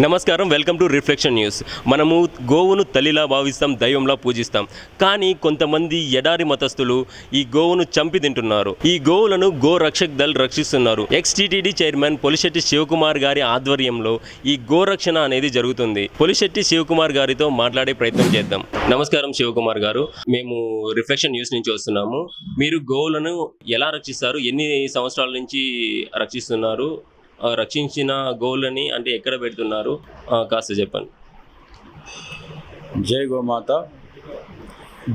నమస్కారం welcome to reflection news. మనము గోవును తల్లిలా భావిస్తాం దైవంలా పూజిస్తాం. కానీ కొంతమంది ఎడారి మతస్థులు ఈ గోవును చంపి తింటున్నారు. ఈ గోవులను Go Rakshak Dal రక్షిస్తున్నారు. Ex TTD chairman Polisetti Sivakumar గారి ఆధ్వర్యంలో ఈ గో రక్షణ అనేది జరుగుతుంది. పొలిశెట్టి శివకుమార్ గారితో మాట్లాడే ప్రయత్నం చేద్దాం. నమస్కారం శివకుమార్ గారు. మేము రిఫ్లెక్షన్ న్యూస్ నుంచి వస్తున్నాము. మీరు గోవులను ఎలా రక్షిస్తారు? ఎన్ని సంవత్సరాల నుంచి రక్షిస్తున్నారు? రక్షించిన గోవులని అంటే ఎక్కడ పెడుతున్నారు? కాస్త చెప్పండి. జై గోమాత.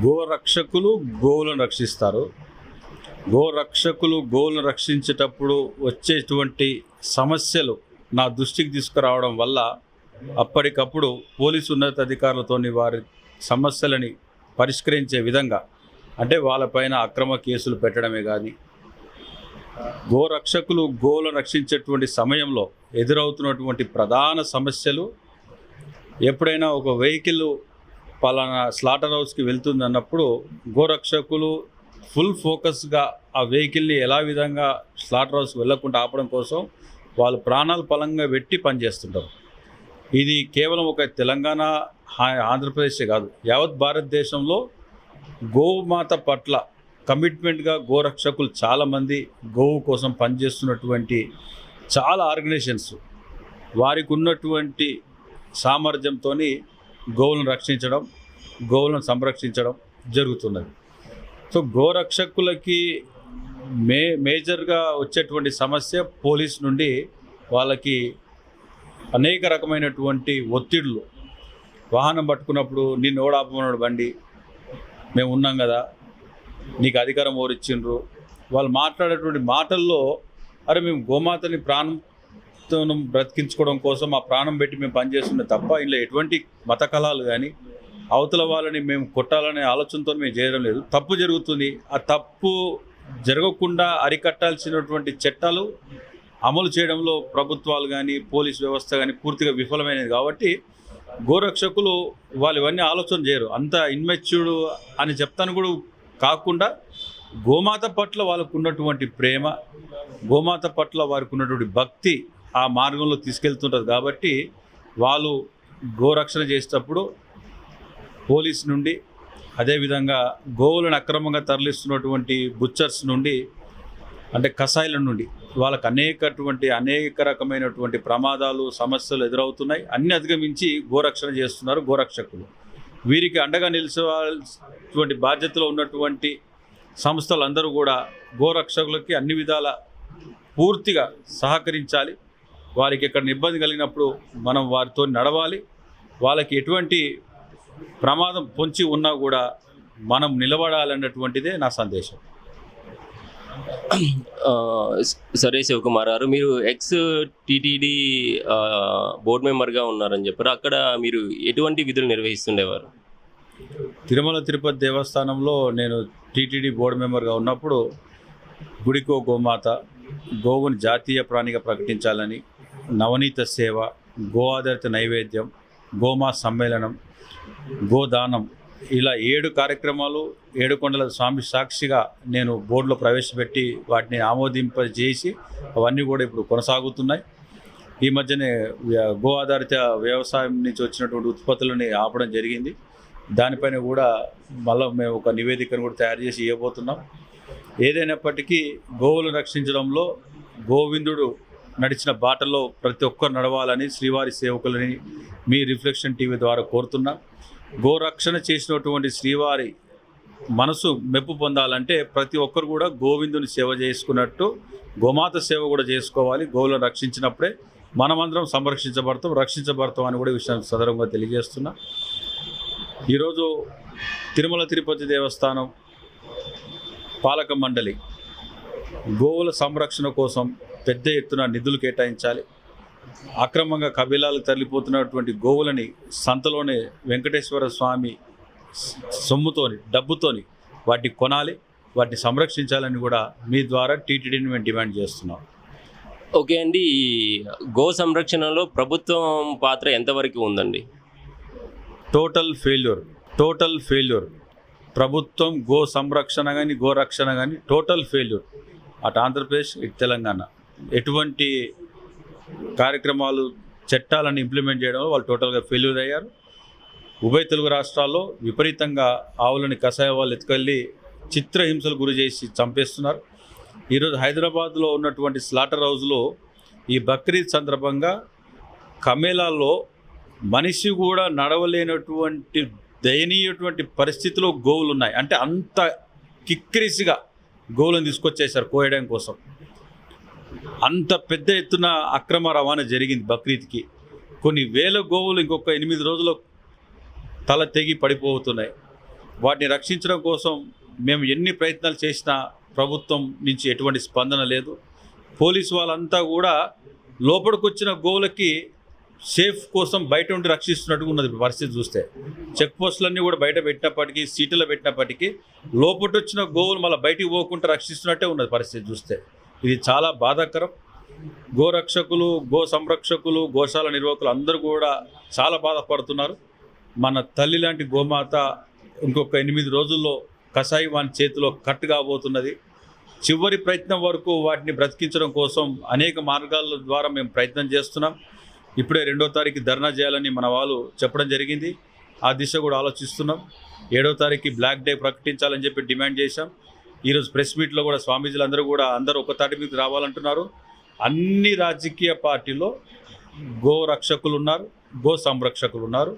గోరక్షకులు గోవులను రక్షిస్తారు. గోరక్షకులు గోవులను రక్షించేటప్పుడు వచ్చేటువంటి సమస్యలు నా దృష్టికి తీసుకురావడం వల్ల అప్పటికప్పుడు పోలీసు ఉన్నతాధికారులతోని వారి సమస్యలని పరిష్కరించే విధంగా అంటే వాళ్ళపైన అక్రమ కేసులు పెట్టడమే కానీ గోరక్షకులు గోవులను రక్షించేటువంటి సమయంలో ఎదురవుతున్నటువంటి ప్రధాన సమస్యలు ఎప్పుడైనా ఒక వెహికల్ పలానా స్లాటర్ హౌస్కి వెళ్తుంది అన్నప్పుడు గోరక్షకులు ఫుల్ ఫోకస్గా ఆ వెహికల్ని ఎలా విధంగా స్లాటర్ హౌస్ వెళ్ళకుండా ఆపడం కోసం వాళ్ళు ప్రాణాలు పలంగా పెట్టి పనిచేస్తుంటారు. ఇది కేవలం ఒక తెలంగాణ ఆంధ్రప్రదేశ్ కాదు యావత్ భారతదేశంలో గోమాత పట్ల కమిట్మెంట్గా గోరక్షకులు చాలామంది గోవు కోసం పనిచేస్తున్నటువంటి చాలా ఆర్గనైజేషన్స్. వారికి ఉన్నటువంటి సామర్థ్యంతో గోవులను రక్షించడం గోవులను సంరక్షించడం జరుగుతున్నది. సో గోరక్షకులకి మే మేజర్గా వచ్చేటువంటి సమస్య పోలీస్ నుండి వాళ్ళకి అనేక రకమైనటువంటి ఒత్తిడులు. వాహనం పట్టుకున్నప్పుడు నిన్ను ఓడాపమన్నాడు బండి మేము ఉన్నాం కదా నీకు అధికారం ఓరిచ్చిండ్రు. వాళ్ళు మాట్లాడేటువంటి మాటల్లో అరే మేము గోమాతని ప్రాణం బ్రతికించుకోవడం కోసం ఆ ప్రాణం పెట్టి మేము పనిచేస్తుండే తప్ప ఇందులో ఎటువంటి మత కళాలు కానీ అవతల వాళ్ళని మేము కొట్టాలనే ఆలోచనతో మేము చేయడం లేదు. తప్పు జరుగుతుంది. ఆ తప్పు జరగకుండా అరికట్టాల్సినటువంటి చట్టాలు అమలు చేయడంలో ప్రభుత్వాలు కానీ పోలీస్ వ్యవస్థ కానీ పూర్తిగా విఫలమైనది కాబట్టి గోరక్షకులు వాళ్ళు ఇవన్నీ ఆలోచన చేయరు. అంత ఇన్మెచ్యూర్డ్ అని చెప్తాను కూడా కాకుండా గోమాత పట్ల వాళ్ళకు ఉన్నటువంటి ప్రేమ గోమాత పట్ల వారికి ఉన్నటువంటి భక్తి ఆ మార్గంలో తీసుకెళ్తుంటుంది కాబట్టి వాళ్ళు గోరక్షణ చేసేటప్పుడు పోలీస్ నుండి అదేవిధంగా గోవులను అక్రమంగా తరలిస్తున్నటువంటి బుచ్చర్స్ నుండి అంటే కషాయిల నుండి వాళ్ళకు అనేకటువంటి అనేక రకమైనటువంటి ప్రమాదాలు సమస్యలు ఎదురవుతున్నాయి. అన్ని అధిగమించి గోరక్షణ చేస్తున్నారు గోరక్షకులు. వీరికి అండగా నిలిచేటువంటి బాధ్యతలో ఉన్నటువంటి సంస్థలందరూ కూడా గోరక్షకులకి అన్ని విధాల పూర్తిగా సహకరించాలి. వారికి ఎక్కడ ఇబ్బంది కలిగినప్పుడు మనం వారితో నడవాలి. వాళ్ళకి ఎటువంటి ప్రమాదం పొంచి ఉన్నా కూడా మనం నిలబడాలన్నటువంటిదే నా సందేశం. సరే శివకుమార్ గారు మీరు ఎక్స్ టీటీడీ బోర్డు మెంబర్గా ఉన్నారని చెప్పారు. అక్కడ మీరు ఎటువంటి విధులు నిర్వహిస్తుండేవారు? తిరుమల తిరుపతి దేవస్థానంలో నేను టీటీడీ బోర్డు మెంబర్గా ఉన్నప్పుడు గుడికో గోమాత గోవుని జాతీయ ప్రాణిగా ప్రకటించాలని నవనీత సేవ గో ఆధారిత నైవేద్యం గోమా సమ్మేళనం గోదానం ఇలా ఏడు కార్యక్రమాలు ఏడుకొండల స్వామి సాక్షిగా నేను బోర్డులో ప్రవేశపెట్టి వాటిని ఆమోదింపజేసి అవన్నీ కూడా ఇప్పుడు కొనసాగుతున్నాయి. ఈ మధ్యనే గో ఆధారిత వ్యవసాయం నుంచి వచ్చినటువంటి ఉత్పత్తులని ఆపడం జరిగింది. దానిపైన కూడా మళ్ళీ మేము ఒక నివేదికను కూడా తయారు చేసి ఇవ్వబోతున్నాం. ఏదైనప్పటికీ గోవులు రక్షించడంలో గోవిందుడు నడిచిన బాటలో ప్రతి ఒక్కరు నడవాలని శ్రీవారి సేవకులని మీ రిఫ్లెక్షన్ టీవీ ద్వారా కోరుతున్నాం. గోరక్షణ చేసినటువంటి శ్రీవారి మనసు మెప్పు పొందాలంటే ప్రతి ఒక్కరు కూడా గోవిందుని సేవ చేసుకున్నట్టు గోమాత సేవ కూడా చేసుకోవాలి గోవులను రక్షించినప్పుడే మనమందరం సంరక్షించబడతాం రక్షించబడతాం అని కూడా విషయాన్ని సదరంగా తెలియజేస్తున్నా. ఈరోజు తిరుమల తిరుపతి దేవస్థానం పాలక మండలి గోవుల సంరక్షణ కోసం పెద్ద ఎత్తున నిధులు కేటాయించాలి. అక్రమంగా కబీలాలు తరలిపోతున్నటువంటి గోవులని సంతలోనే వెంకటేశ్వర స్వామి సొమ్ముతోని డబ్బుతోని వాటిని కొనాలి వాటిని సంరక్షించాలని కూడా మీ ద్వారా టీటీడీని మేము డిమాండ్ చేస్తున్నాం. ఓకే అండి ఈ గో సంరక్షణలో ప్రభుత్వం పాత్ర ఎంతవరకు ఉందండి? టోటల్ ఫెయిల్యూర్ టోటల్ ఫెయిల్యూర్ ప్రభుత్వం గో సంరక్షణ కానీ గో రక్షణ కానీ టోటల్ ఫెయిల్యూర్ అటు ఆంధ్రప్రదేశ్ ఇటు తెలంగాణ. ఎటువంటి కార్యక్రమాలు చట్టాలను ఇంప్లిమెంట్ చేయడంలో వాళ్ళు టోటల్గా ఫెయిల్యూర్ అయ్యారు. ఉభయ తెలుగు రాష్ట్రాల్లో విపరీతంగా ఆవులని కషాయ వాళ్ళు ఎత్తుకెళ్ళి చిత్రహింసలు గురి చేసి చంపేస్తున్నారు. ఈరోజు హైదరాబాద్లో ఉన్నటువంటి స్లాటర్ హౌస్లో ఈ బక్రీద్ సందర్భంగా కమేలాల్లో మనిషి కూడా నడవలేనటువంటి దయనీయటువంటి పరిస్థితిలో గోవులు ఉన్నాయి అంటే అంత కిక్కిరిసిగా గోవులను తీసుకొచ్చేసారు కోయడం కోసం. అంత పెద్ద ఎత్తున అక్రమ రవాణా జరిగింది బక్రీద్కి. కొన్ని వేల గోవులు ఇంకొక ఎనిమిది రోజుల్లో తల తెగి పడిపోతున్నాయి. వాటిని రక్షించడం కోసం మేము ఎన్ని ప్రయత్నాలు చేసినా ప్రభుత్వం నుంచి ఎటువంటి స్పందన లేదు. పోలీసు వాళ్ళంతా కూడా లోపలికి వచ్చిన గోవులకి సేఫ్ కోసం బయట ఉండి రక్షిస్తున్నట్టుగా ఉన్నది పరిస్థితి చూస్తే. చెక్ పోస్టులన్నీ కూడా బయట పెట్టినప్పటికీ సీటులో పెట్టినప్పటికీ లోపల వచ్చిన గోవులు మళ్ళీ బయటికి పోకుండా రక్షిస్తున్నట్టే ఉన్నది పరిస్థితి చూస్తే. ఇది చాలా బాధాకరం. గోరక్షకులు గో సంరక్షకులు గోశాల నిర్వాహకులు అందరూ కూడా చాలా బాధపడుతున్నారు. మన తల్లి లాంటి గోమాత ఇంకొక ఎనిమిది రోజుల్లో కషాయి వాని చేతిలో కట్ కాబోతున్నది. చివరి ప్రయత్నం వరకు వాటిని బ్రతికించడం కోసం అనేక మార్గాల ద్వారా మేము ప్రయత్నం చేస్తున్నాం. ఇప్పుడే రెండో తారీఖు ధర్నా చేయాలని మన వాళ్ళు చెప్పడం జరిగింది. ఆ దిశ కూడా ఆలోచిస్తున్నాం. ఏడో తారీఖు బ్లాక్ డే ప్రకటించాలని చెప్పి డిమాండ్ చేశాం. ఈరోజు ప్రెస్ మీట్లో కూడా స్వామీజీలు అందరూ కూడా అందరూ ఒక తాటి మీద రావాలంటున్నారు. అన్ని రాజకీయ పార్టీలో గో రక్షకులు ఉన్నారు గో సంరక్షకులు ఉన్నారు.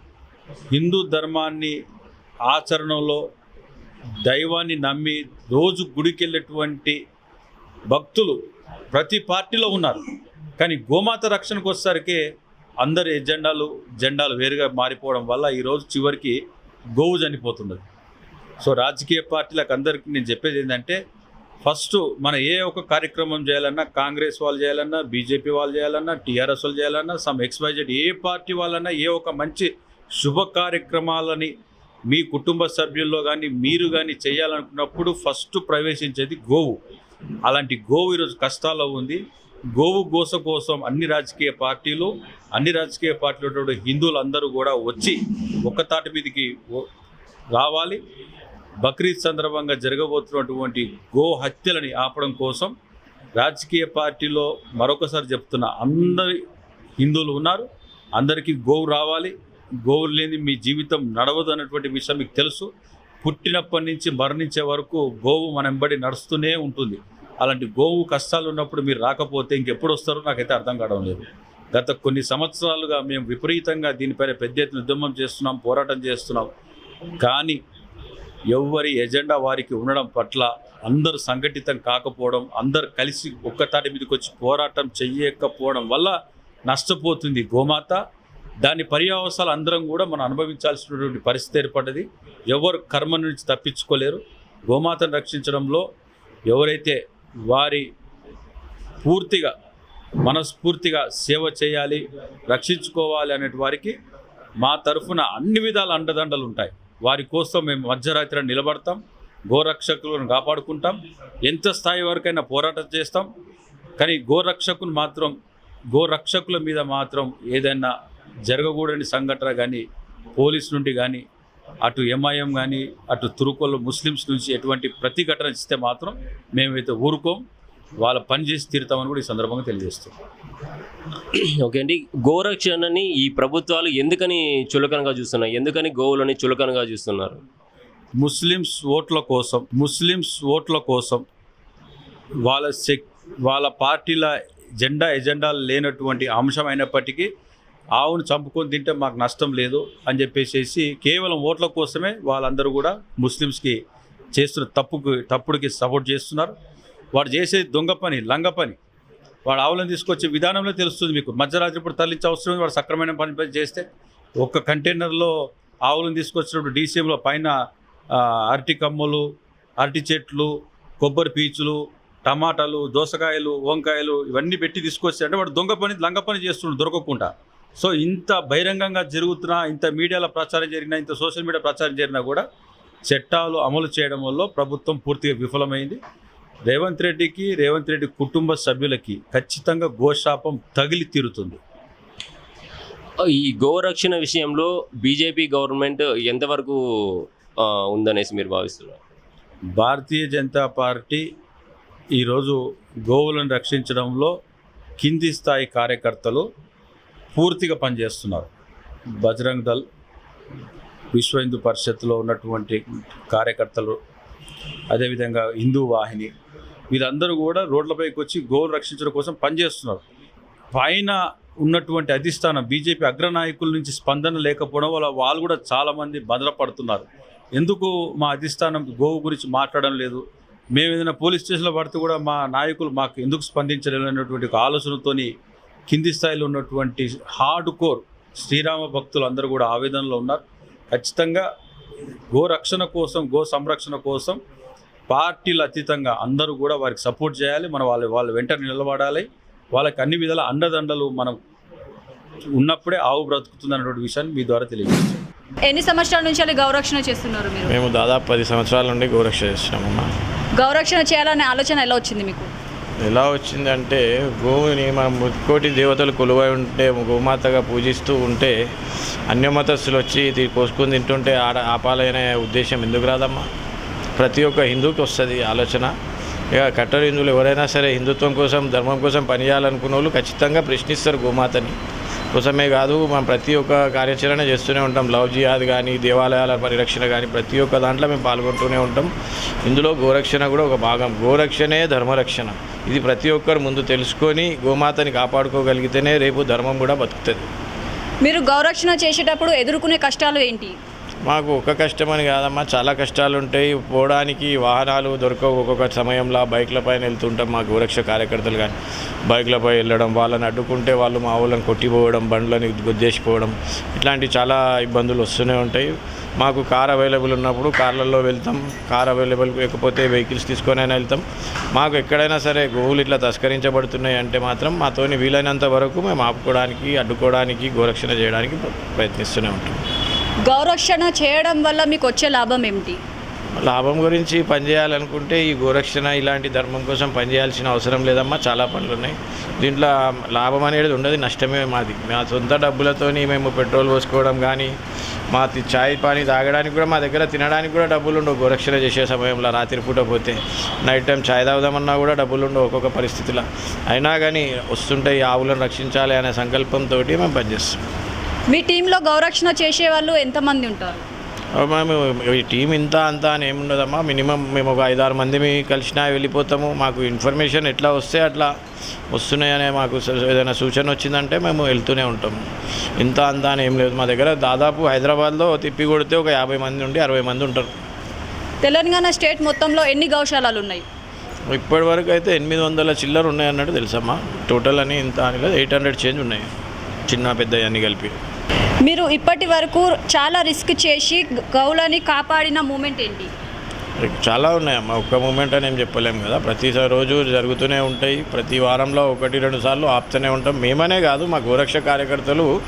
హిందూ ధర్మాన్ని ఆచరణలో దైవాన్ని నమ్మి రోజు గుడికి వెళ్ళేటువంటి భక్తులు ప్రతి పార్టీలో ఉన్నారు. కానీ గోమాత రక్షణకు వచ్చేసరికి అందరి ఎజెండాలు జెండాలు వేరుగా మారిపోవడం వల్ల ఈరోజు చివరికి గోవు చనిపోతున్నది. సో రాజకీయ పార్టీలకు అందరికీ నేను చెప్పేది ఏంటంటే ఫస్ట్ మన ఏ ఒక కార్యక్రమం చేయాలన్నా కాంగ్రెస్ వాళ్ళు చేయాలన్నా బీజేపీ వాళ్ళు చేయాలన్నా టీఆర్ఎస్ వాళ్ళు చేయాలన్నా సమ్ ఎక్స్వైజెడ్ ఏ పార్టీ వాళ్ళన్నా ఏ ఒక మంచి శుభ కార్యక్రమాలని మీ కుటుంబ సభ్యుల్లో కానీ మీరు కానీ చేయాలనుకున్నప్పుడు ఫస్ట్ ప్రవేశించేది గోవు. అలాంటి గోవు ఈరోజు కష్టాల్లో ఉంది. గోవు గోస కోసం అన్ని రాజకీయ పార్టీలు అన్ని రాజకీయ పార్టీలు ఉన్నటువంటి హిందువులు అందరూ కూడా వచ్చి ఒక్కతాటి మీదకి రావాలి. బక్రీద్ సందర్భంగా జరగబోతున్నటువంటి గో హత్యలని ఆపడం కోసం రాజకీయ పార్టీలో మరొకసారి చెప్తున్న అందరి హిందువులు ఉన్నారు. అందరికీ గోవు రావాలి. గోవు లేని మీ జీవితం నడవదు అన్నటువంటి విషయం మీకు తెలుసు. పుట్టినప్పటి నుంచి మరణించే వరకు గోవు మన వెంబడి నడుస్తూనే ఉంటుంది. అలాంటి గోవు కష్టాలు ఉన్నప్పుడు మీరు రాకపోతే ఇంకెప్పుడు వస్తారో నాకైతే అర్థం కావడం లేదు. గత కొన్ని సంవత్సరాలుగా మేము విపరీతంగా దీనిపైన పెద్ద ఎత్తున ఉద్యమం చేస్తున్నాం పోరాటం చేస్తున్నాం. కానీ ఎవరి ఎజెండా వారికి ఉండడం పట్ల అందరూ సంఘటితం కాకపోవడం అందరు కలిసి ఒక్కతాటి మీదకి వచ్చి పోరాటం చెయ్యకపోవడం వల్ల నష్టపోతుంది గోమాత. దాని పర్యావసాలు అందరం కూడా మనం అనుభవించాల్సినటువంటి పరిస్థితి ఏర్పడ్డది. ఎవరు కర్మ నుంచి తప్పించుకోలేరు. గోమాతను రక్షించడంలో ఎవరైతే వారి పూర్తిగా మనస్ఫూర్తిగా సేవ చేయాలి రక్షించుకోవాలి అనేటి వారికి మా తరఫున అన్ని విధాల అండదండలు ఉంటాయి వారి కోసం మేము మధ్యరాత్రి నిలబడతాం గోరక్షకులను కాపాడుకుంటాం ఎంత స్థాయి వరకైనా పోరాటం చేస్తాం. కానీ గోరక్షకులు మాత్రం గోరక్షకుల మీద మాత్రం ఏదైనా జరగకూడని సంఘటన కానీ పోలీస్ నుండి కానీ అటు ఎంఐఎం కానీ అటు తురుకోలు ముస్లిమ్స్ నుంచి ఎటువంటి ప్రతిఘటన ఇస్తే మాత్రం మేమైతే ఊరుకోం. వాళ్ళ పని చేసి తీరుతామని కూడా ఈ సందర్భంగా తెలియజేస్తాం ఓకే అండి. గోరక్షణని ఈ ప్రభుత్వాలు ఎందుకని చులకనగా చూస్తున్నాయి? ఎందుకని గోవులని చులకనగా చూస్తున్నారు? ముస్లిమ్స్ ఓట్ల కోసం ముస్లిమ్స్ ఓట్ల కోసం వాళ్ళ సెక్ వాళ్ళ పార్టీల జెండా ఎజెండాలు లేనటువంటి అంశం అయినప్పటికీ ఆవును చంపుకొని తింటే మాకు నష్టం లేదు అని చెప్పేసి కేవలం ఓట్ల కోసమే వాళ్ళందరూ కూడా ముస్లిమ్స్కి చేస్తున్న తప్పుకు తప్పుడుకి సపోర్ట్ చేస్తున్నారు. వాడు చేసేది దొంగ పని లంగ పని. వాడు ఆవులను తీసుకొచ్చే విధానంలో తెలుస్తుంది మీకు. మధ్యరాత్రి ఇప్పుడు తరలించే అవసరం ఉంది, వాడు సక్రమైన పని పని చేస్తే ఒక్క కంటైనర్లో ఆవులను తీసుకొచ్చినప్పుడు డీసీఎంలో పైన అరటి కమ్మలు అరటి చెట్లు కొబ్బరి పీచులు టమాటాలు దోసకాయలు వంకాయలు ఇవన్నీ పెట్టి తీసుకొచ్చి అంటే వాడు దొంగ పని లంగ పని చేస్తున్నాడు దొరకకుండా. సో ఇంత బహిరంగంగా జరుగుతున్నా ఇంత మీడియాలో ప్రచారం జరిగినా ఇంత సోషల్ మీడియా ప్రచారం జరిగినా కూడా చట్టాలు అమలు చేయడం వల్ల ప్రభుత్వం పూర్తిగా విఫలమైంది. రేవంత్ రెడ్డికి రేవంత్ రెడ్డి కుటుంబ సభ్యులకి ఖచ్చితంగా గోశాపం తగిలి తీరుతుంది. ఈ గోరక్షణ విషయంలో బీజేపీ గవర్నమెంట్ ఎంతవరకు ఉందనేసి మీరు భావిస్తున్నారు? భారతీయ జనతా పార్టీ ఈరోజు గోవులను రక్షించడంలో కింది స్థాయి కార్యకర్తలు పూర్తిగా పనిచేస్తున్నారు. బజరంగ్ దళ్ విశ్వ హిందూ పరిషత్తులో ఉన్నటువంటి కార్యకర్తలు అదేవిధంగా హిందూ వాహిని వీరందరూ కూడా రోడ్లపైకి వచ్చి గోలు రక్షించడం కోసం పనిచేస్తున్నారు. పైన ఉన్నటువంటి అధిష్టానం బీజేపీ అగ్రనాయకుల నుంచి స్పందన లేకపోవడం వల్ల వాళ్ళు కూడా చాలామంది భద్రపడుతున్నారు ఎందుకు మా అధిష్టానం గోవు గురించి మాట్లాడడం లేదు? మేము ఏదైనా పోలీస్ స్టేషన్లో పడితే కూడా మా నాయకులు మాకు ఎందుకు స్పందించలేదు అనేటువంటి ఒక కింది స్థాయిలో ఉన్నటువంటి హార్డ్ కోర్ శ్రీరామ భక్తులు అందరూ కూడా ఆవేదనలో ఉన్నారు. ఖచ్చితంగా గో రక్షణ కోసం గో సంరక్షణ కోసం పార్టీలు అతీతంగా అందరూ కూడా వారికి సపోర్ట్ చేయాలి. మనం వాళ్ళ వాళ్ళ వెంట నిలబడాలి. వాళ్ళకి అన్ని విధాల అండదండలు మనం ఉన్నప్పుడే ఆవు బ్రతుకుతుంది అన్నటువంటి విషయాన్ని మీ ద్వారా తెలియజేస్తాం. ఎన్ని సంవత్సరాల నుంచి అది గౌరక్షణ చేస్తున్నారు మీరు? మేము దాదాపు పది సంవత్సరాల నుండి గోరక్ష చేస్తున్నామమ్మా గౌరక్షణ చేయాలనే ఆలోచన ఎలా వచ్చింది మీకు? ఎలా వచ్చిందంటే గోవుని మనం ముక్కోటి దేవతలు కొలువై ఉంటే గోమాతగా పూజిస్తూ ఉంటే అన్యమతస్థులు వచ్చి ఇది కోసుకొని తింటుంటే ఆడ ఆపాలనే ఉద్దేశం ఎందుకు రాదమ్మా? ప్రతి ఒక్క హిందూకి వస్తుంది ఆలోచన. ఇక కట్టరు హిందువులు ఎవరైనా సరే హిందుత్వం కోసం ధర్మం కోసం పనిచేయాలనుకున్న వాళ్ళు ఖచ్చితంగా ప్రశ్నిస్తారు గోమాతని. కోసమే కాదు మనం ప్రతి ఒక్క కార్యాచరణ చేస్తూనే ఉంటాం. లవ్ జిహాద్ కానీ దేవాలయాల పరిరక్షణ కానీ ప్రతి ఒక్క దాంట్లో మేము పాల్గొంటూనే ఉంటాం. ఇందులో గోరక్షణ కూడా ఒక భాగం. గోరక్షణే ధర్మరక్షణ. ఇది ప్రతి ఒక్కరు ముందు తెలుసుకొని గోమాతని కాపాడుకోగలిగితేనే రేపు ధర్మం కూడా బతుకుతుంది. మీరు గౌరక్షణ చేసేటప్పుడు ఎదుర్కొనే కష్టాలు ఏంటి? మాకు ఒక కష్టం అని కాదమ్మా చాలా కష్టాలు ఉంటాయి పోవడానికి వాహనాలు దొరకవు ఒక్కొక్క సమయంలో. బైక్ల పైన వెళ్తుంటాం మా గోరక్ష కార్యకర్తలు కానీ బైక్లపై వెళ్ళడం వాళ్ళని అడ్డుకుంటే వాళ్ళు మా వాళ్ళని కొట్టిపోవడం బండ్లని గుద్దేసిపోవడం. ఇట్లాంటి చాలా ఇబ్బందులు వస్తూనే ఉంటాయి. మాకు కార్ అవైలబుల్ ఉన్నప్పుడు కార్లలో వెళ్తాం. కార్ అవైలబుల్ లేకపోతే వెహికల్స్ తీసుకొనైనా వెళ్తాం. మాకు ఎక్కడైనా సరే గోవులు ఇట్లా తస్కరించబడుతున్నాయి అంటే మాత్రం మాతోని వీలైనంత వరకు మేము ఆపుకోవడానికి అడ్డుకోవడానికి గోరక్షణ చేయడానికి ప్రయత్నిస్తూనే ఉంటాం. గౌరక్షణ చేయడం వల్ల మీకు వచ్చే లాభం ఏమిటి? లాభం గురించి పనిచేయాలనుకుంటే ఈ గోరక్షణ ఇలాంటి ధర్మం కోసం పనిచేయాల్సిన అవసరం లేదమ్మా చాలా పనులు ఉన్నాయి దీంట్లో లాభం అనేది ఉండదు నష్టమే మాది. మా సొంత డబ్బులతోని మేము పెట్రోల్ పోసుకోవడం కానీ మా చాయ్ పానీ తాగడానికి కూడా మా దగ్గర తినడానికి కూడా డబ్బులు ఉండవు. గోరక్షణ చేసే సమయంలో రాత్రి పూట పోతే నైట్ టైం చాయ్ తాగుదామన్నా కూడా డబ్బులు ఉండవు ఒక్కొక్క పరిస్థితిలో. అయినా కానీ వస్తుంటే ఈ ఆవులను రక్షించాలి అనే సంకల్పంతో మేము పనిచేస్తాం. మీ టీంలో గౌరక్షణ చేసే వాళ్ళు ఎంతమంది ఉంటారు? మేము ఈ టీం ఇంత అంత అని ఏముండదమ్మా మినిమం మేము ఒక ఐదారు మంది కలిసినా వెళ్ళిపోతాము. మాకు ఇన్ఫర్మేషన్ ఎట్లా వస్తే అట్లా వస్తున్నాయనే మాకు ఏదైనా సూచన వచ్చిందంటే మేము వెళ్తూనే ఉంటాము ఇంత అంత అని ఏం లేదు. మా దగ్గర దాదాపు హైదరాబాద్లో తిప్పి కొడితే ఒక యాభై మంది నుండి అరవై మంది ఉంటారు. తెలంగాణ స్టేట్ మొత్తంలో ఎన్ని గౌశాలాలు ఉన్నాయి? ఇప్పటి వరకు అయితే ఎనిమిది వందల చిల్లర ఉన్నాయన్నట్టు తెలుసమ్మా. టోటల్ అని ఇంత అని లేదు. ఎయిట్ హండ్రెడ్ చేంజ్ ఉన్నాయి. చిన్న పెద్ద అన్ని కలిపి. మీరు ఇప్పటి వరకు చాలా రిస్క్ చేసి గౌలని కాపాడిన మూమెంట్ ఏంటి? చాలా ఉన్నాయమ్మా ఒక్క మూమెంట్ అని ఏం చెప్పలేము కదా. ప్రతి రోజు జరుగుతూనే ఉంటాయి. ప్రతి వారంలో ఒకటి రెండు సార్లు ఆపుతూనే ఉంటాం. మేమనే కాదు మా గోరక్ష కార్యకర్తలు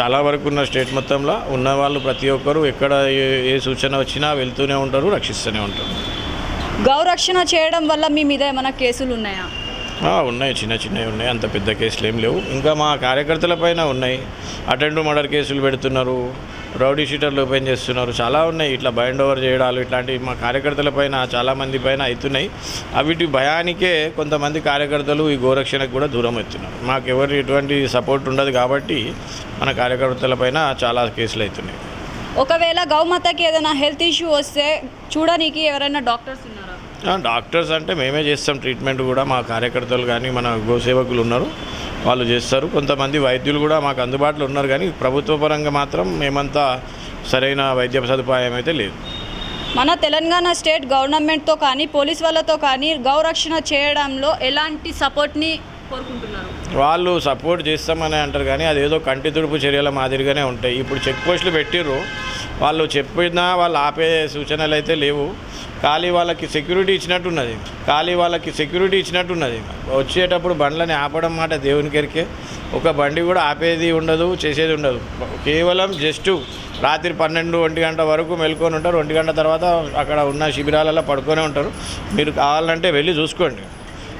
చాలా వరకు ఉన్న స్టేట్ మొత్తంలో ఉన్న వాళ్ళు ప్రతి ఒక్కరు ఎక్కడ ఏ ఏ సూచన వచ్చినా వెళ్తూనే ఉంటారు రక్షిస్తూనే ఉంటారు. గౌరక్షణ చేయడం వల్ల మీ మీద ఏమైనా కేసులు ఉన్నాయా? ఉన్నాయి చిన్న చిన్నవి ఉన్నాయి. అంత పెద్ద కేసులు ఏం లేవు. ఇంకా మా కార్యకర్తల పైన ఉన్నాయి. అటెండ్ మర్డర్ కేసులు పెడుతున్నారు. రౌడీ షీటర్లు ఓపెన్ చేస్తున్నారు. చాలా ఉన్నాయి. ఇట్లా బైండ్ ఓవర్ చేయడాలు ఇట్లాంటివి మా కార్యకర్తల పైన చాలామంది పైన అవుతున్నాయి. అవిటి భయానికే కొంతమంది కార్యకర్తలు ఈ గోరక్షణకు కూడా దూరం అవుతున్నారు. మాకు ఎవరు ఎటువంటి సపోర్ట్ ఉండదు కాబట్టి మన కార్యకర్తల పైన చాలా కేసులు అవుతున్నాయి. ఒకవేళ గౌమాతకి ఏదైనా హెల్త్ ఇష్యూ వస్తే చూడడానికి ఎవరైనా డాక్టర్స్ ఉన్నారు? డాక్టర్స్ అంటే మేమే చేస్తాం ట్రీట్మెంట్ కూడా. మా కార్యకర్తలు కానీ మన గోసేవకులు ఉన్నారు. వాళ్ళు చేస్తారు. కొంతమంది వైద్యులు కూడా మాకు అందుబాటులో ఉన్నారు కానీ ప్రభుత్వ పరంగా మాత్రం మేమంతా సరైన వైద్య సదుపాయం అయితే లేదు. మన తెలంగాణ స్టేట్ గవర్నమెంట్తో కానీ పోలీస్ వాళ్ళతో కానీ గౌరక్షణ చేయడంలో ఎలాంటి సపోర్ట్ని కోరుకుంటున్నారు? వాళ్ళు సపోర్ట్ చేస్తామని అంటారు కానీ అదేదో కంటి తుడుపు చర్యల మాదిరిగానే ఉంటాయి. ఇప్పుడు చెక్ పోస్టులు పెట్టిర్రు. వాళ్ళు చెప్పినా వాళ్ళు ఆపే సూచనలు అయితే లేవు. ఖాళీ వాళ్ళకి సెక్యూరిటీ ఇచ్చినట్టున్నది. ఖాళీ వాళ్ళకి సెక్యూరిటీ ఇచ్చినట్టున్నది. వచ్చేటప్పుడు బండ్లని ఆపడం మాట దేవుని కరికే. ఒక బండి కూడా ఆపేది ఉండదు చేసేది ఉండదు. కేవలం జస్ట్ రాత్రి పన్నెండు ఒంటి గంట వరకు మెలుకొని ఉంటారు. ఒంటి గంట తర్వాత అక్కడ ఉన్న శిబిరాలలో పడుకొనే ఉంటారు. మీరు కావాలంటే వెళ్ళి చూసుకోండి.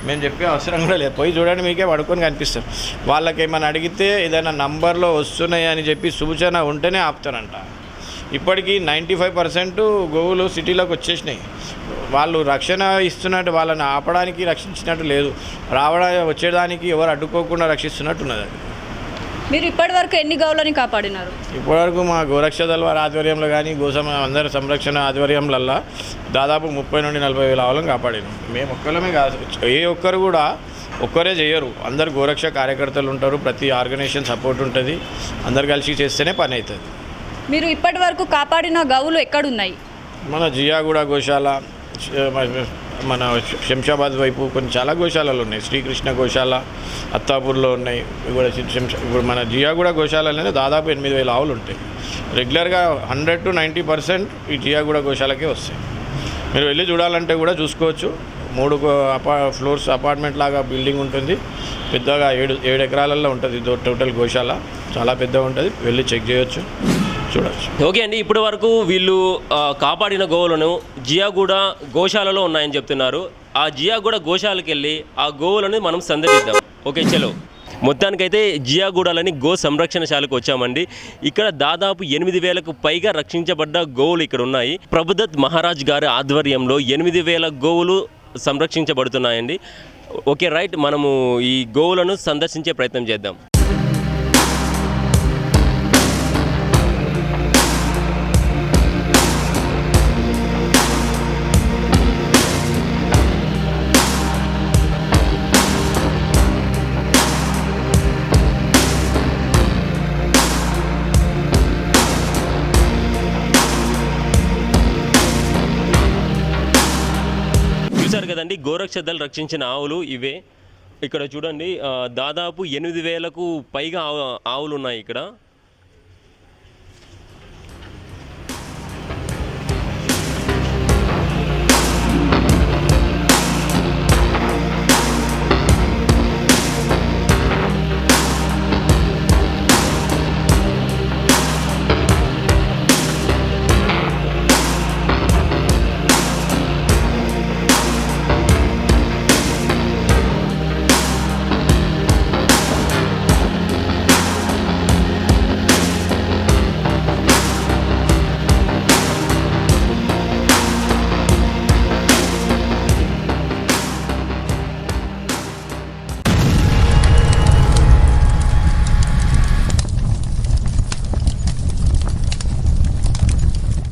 మేము చెప్పే అవసరం కూడా లేదు. పోయి చూడండి మీకే పడుకొని కనిపిస్తారు. వాళ్ళకి ఏమైనా అడిగితే ఏదైనా నంబర్లో వస్తున్నాయి అని చెప్పి సూచన ఉంటేనే ఆపుతారంట. ఇప్పటికీ నైంటీ ఫైవ్ పర్సెంట్ గోవులు సిటీలోకి వచ్చేసినాయి. వాళ్ళు రక్షణ ఇస్తున్నట్టు వాళ్ళని ఆపడానికి రక్షించినట్టు లేదు. రావడా వచ్చేదానికి ఎవరు అడ్డుకోకుండా రక్షిస్తున్నట్టు ఉన్నది అది. మీరు ఇప్పటివరకు ఎన్ని గౌలని కాపాడినారు? ఇప్పటివరకు మా గోరక్ష దళ వారి ఆధ్వర్యంలో కానీ గోసమ అందరి సంరక్షణ ఆధ్వర్యంలల్లా దాదాపు ముప్పై నుండి నలభై వేల ఆవులను కాపాడినాం. మేము ఒక్కరమే కాదు ఏ ఒక్కరు కూడా ఒక్కరే చేయరు. అందరు గోరక్ష కార్యకర్తలు ఉంటారు ప్రతి ఆర్గనైజేషన్ సపోర్ట్ ఉంటుంది. అందరు కలిసి చేస్తేనే పని అవుతుంది. మీరు ఇప్పటివరకు కాపాడిన గౌలు ఎక్కడున్నాయి? మన జియాగూడ గోశాల మన- శంషాబాద్ వైపు కొన్ని చాలా గోశాలలు ఉన్నాయి. శ్రీకృష్ణ గోశాల అత్తాపూర్లో ఉన్నాయి. కూడా ఇప్పుడు మన జియాగూడ గోశాలలోనే దాదాపు ఎనిమిది వేల ఆవులు ఉంటాయి. రెగ్యులర్గా హండ్రెడ్ టు నైంటీ పర్సెంట్ ఈ జియాగూడ గోశాలకే వస్తాయి. మీరు వెళ్ళి చూడాలంటే కూడా చూసుకోవచ్చు. మూడు అపా ఫ్లోర్స్ అపార్ట్మెంట్ లాగా బిల్డింగ్ ఉంటుంది. పెద్దగా ఏడు ఏడు ఎకరాలలో ఉంటుంది టోటల్ గోశాల. చాలా పెద్దగా ఉంటుంది. వెళ్ళి చెక్ చేయొచ్చు. చూడవచ్చు ఓకే అండి ఇప్పటి వరకు వీళ్ళు కాపాడిన గోవులను జియాగూడ గోశాలలో ఉన్నాయని చెప్తున్నారు. ఆ జియాగూడ గోశాలకు వెళ్ళి ఆ గోవులను మనం సందర్శిద్దాం ఓకే చలో. మొత్తానికైతే జియాగూడలని గో సంరక్షణశాలకు వచ్చామండి. ఇక్కడ దాదాపు ఎనిమిది వేలకు పైగా రక్షించబడ్డ గోవులు ఇక్కడ ఉన్నాయి. ప్రభుదత్ మహారాజ్ గారి ఆధ్వర్యంలో ఎనిమిది వేల గోవులు సంరక్షించబడుతున్నాయండి. Okay right. మనము ఈ గోవులను సందర్శించే ప్రయత్నం చేద్దాం. చూడండి కదండి రక్షించిన ఆవులు ఇవే. ఇక్కడ చూడండి ఆ, దాదాపు ఎనిమిది వేలకు పైగా ఆవు ఆవులు ఉన్నాయి ఇక్కడ.